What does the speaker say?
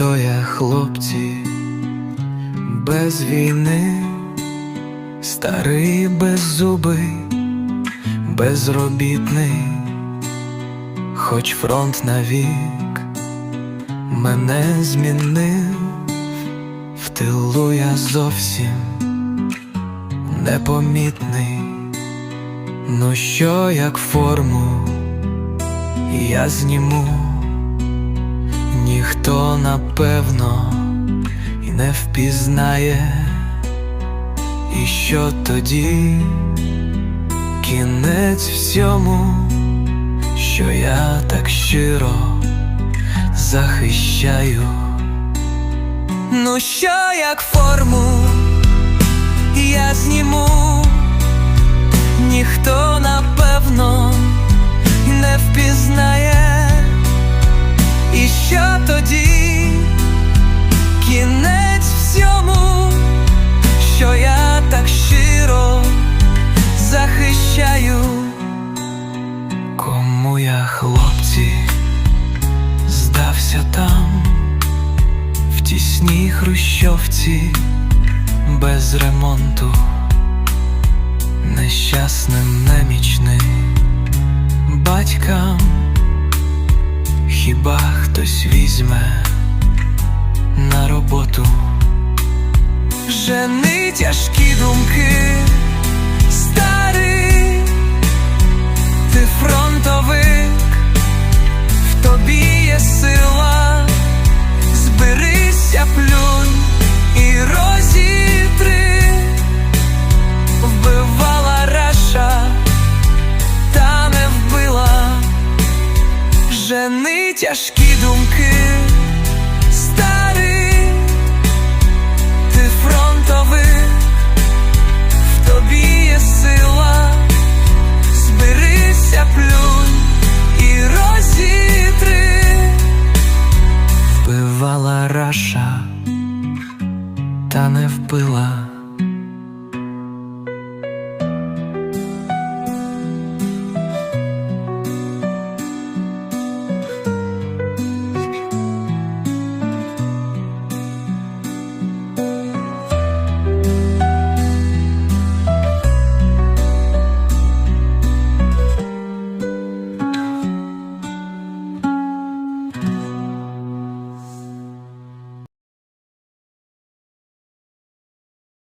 стоя хлопці? Без війни, старий беззубий, безробітний, хоч фронт навік мене змінив, в тилу я зовсім непомітний. Ну що як форму я зніму, ніхто напевно і не впізнає, і що тоді кінець всьому, що я так щиро захищаю. Ну що як форму я зніму, хрущовці без ремонту нещасним немічним батькам. Хіба хтось візьме на роботу? Жени тяжкі думки, тяжкі думки, старий, ти фронтовик, в тобі є сила, зберися, плюнь і розітри, вбивала раша, та не вбила.